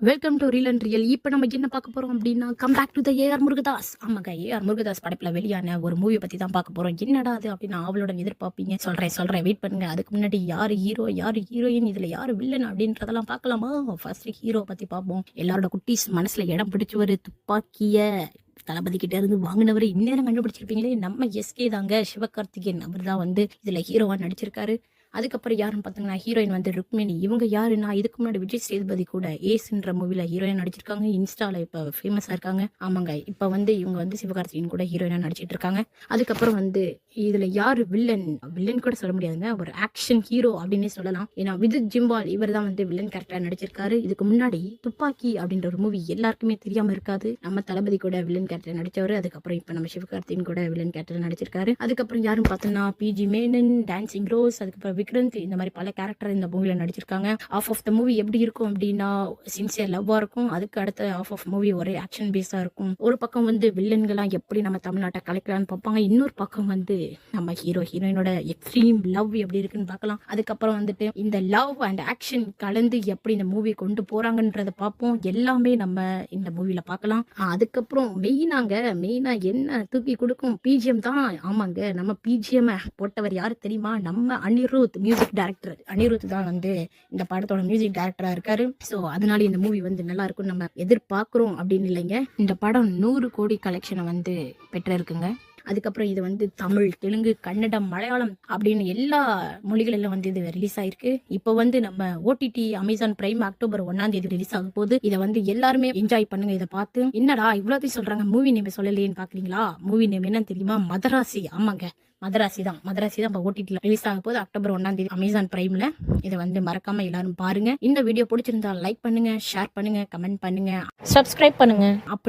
Welcome to reel and real இப்போ நம்ம என்ன பார்க்க போகிறோம் அப்படின்னா come back to the A R Murugadoss ஆமாங்க ஏஆர் முருகதாஸ் படைப்பில் வெளியான ஒரு மூவி பற்றி தான் பார்க்க போகிறோம் என்னடா அது அப்படின்னு அவளோட எதிர்பார்ப்பீங்க. சொல்கிறேன் சொல்கிறேன் வெயிட் பண்ணுங்க. அதுக்கு முன்னாடி யார் ஹீரோ யார் ஹீரோயின் இதில் யார் வில்லன் அப்படின்றதெல்லாம் பார்க்கலாமா? ஃபர்ஸ்ட் ஹீரோ பற்றி பார்ப்போம். எல்லாரோட குட்டீஸ் மனசில் இடம் பிடிச்சவர் துப்பாக்கிய தளபதி கிட்ட இருந்து வாங்கினவர் இந்நேரம் கண்டுபிடிச்சிருப்பீங்களே. நம்ம எஸ்கே தாங்க. சிவகார்த்திகேயன் அவர் தான் வந்து இதில் ஹீரோவாக நடிச்சிருக்காரு. அதுக்கப்புறம் யாருன்னு பார்த்தீங்கன்னா ஹீரோயின் வந்து ருக்மிணி. இவங்க யாருன்னா இதுக்கு முன்னாடி விஜய் சேதுபதி கூட ஏஸ்ன்ற மூவியில் ஹீரோயின் நடிச்சிருக்காங்க. இன்ஸ்டாவில் இப்போ ஃபேமஸாக இருக்காங்க. ஆமாங்க. இப்போ வந்து இவங்க வந்து சிவகார்த்திகேயன் கூட ஹீரோயினா நடிச்சிட்டு இருக்காங்க. அதுக்கப்புறம் வந்து இதில் யார் வில்லன் வில்லன் கூட சொல்ல முடியாதுங்க. ஒரு ஆக்ஷன் ஹீரோ அப்படின்னே சொல்லலாம். ஏன்னா விதுத் ஜிம்பால் இவர் தான் வந்து வில்லன் கேரக்டராக நடிச்சிருக்காரு. இதுக்கு முன்னாடி துப்பாக்கி அப்படின்ற ஒரு மூவி எல்லாருக்குமே தெரியாமல் இருக்காது. நம்ம தளபதி கூட வில்லன் கேரக்டர் நடித்தவர் அதுக்கப்புறம் இப்போ நம்ம சிவகார்த்திகேயன் கூட வில்லன் கேரக்டர் நடிச்சிருக்காரு. அதுக்கப்புறம் யாரும் பார்த்தோம்னா பிஜி மேனன் டான்சிங் ரோஸ் அதுக்கப்புறம் விக்ரந்த் இந்த மாதிரி பல கேரக்டர் இந்த மூவியில் நடிச்சிருக்காங்க. ஆஃப் ஆஃப் த மூவி எப்படி இருக்கும் அப்படின்னா சின்சியர் லவ்வாக இருக்கும். அதுக்கு அடுத்த ஆஃப் ஆஃப் மூவி ஒரே ஆக்ஷன் பேஸாக இருக்கும். ஒரு பக்கம் வந்து வில்லன்கள்லாம் எப்படி நம்ம தமிழ்நாட்டை கலைக்கலாம்னு பார்ப்பாங்க. இன்னொரு பக்கம் வந்து நம்ம ஹீரோ ஹீரோயினோட எக்ஸ்ட்ரீம் லவ் எப்படி இருக்குன்னு பார்க்கலாம். அதுக்கப்புறம் வந்துட்டு இந்த லவ் அண்ட் ஆக்ஷன் கலந்து எப்படி இந்த மூவி கொண்டு போகிறாங்கன்றதை பார்ப்போம். எல்லாமே நம்ம இந்த மூவியில் பார்க்கலாம். அதுக்கப்புறம் மெயினாங்க மெயினாக என்ன தூக்கி கொடுக்கும்? பிஜிஎம் தான். ஆமாங்க நம்ம பிஜிஎம் போட்டவர் யாரு தெரியுமா? நம்ம அனிருத். மியூசிக் டைரக்டர் அனிருத் தான் வந்து இந்த படத்தோட மியூசிக் டைரக்டரா இருக்காரு. ஸோ அதனால இந்த மூவி வந்து நல்லா இருக்கும் நம்ம எதிர்பார்க்குறோம் அப்படின்னு இல்லைங்க. இந்த படம் நூறு கோடி கலெக்ஷனை வந்து பெற்றிருக்குங்க. அதுக்கப்புறம் இது வந்து தமிழ் தெலுங்கு கன்னடம் மலையாளம் அப்படின்னு எல்லா மொழிகளிலும் வந்து இது ரிலீஸ் ஆயிருக்கு. இப்போ வந்து நம்ம ஓடிடி அமேசான் பிரைம் அக்டோபர் ஒன்னாம் தேதி ரிலீஸ் ஆகும் போது இதை வந்து எல்லாருமே என்ஜாய் பண்ணுங்க. இதை பார்த்து என்னடா இவ்வளோத்தையும் சொல்றாங்க? மூவி நேம் சொல்லலையேன்னு பாக்குறீங்களா? மூவி நேம் என்னன்னு தெரியுமா? மதராசி. ஆமாங்க. மதராசி தான். மதராசி தான் இப்போ ஓடிடியில் ரிலீஸ் ஆக போது அக்டோபர் ஒன்னாம் தேதி அமேசான் பிரைம்ல இதை வந்து மறக்காம எல்லாரும் பாருங்க. இந்த வீடியோ பிடிச்சிருந்தா லைக் பண்ணுங்க ஷேர் பண்ணுங்க கமெண்ட் பண்ணுங்க. சப்ஸ்கிரைப் பண்ணுங்க. அப்படி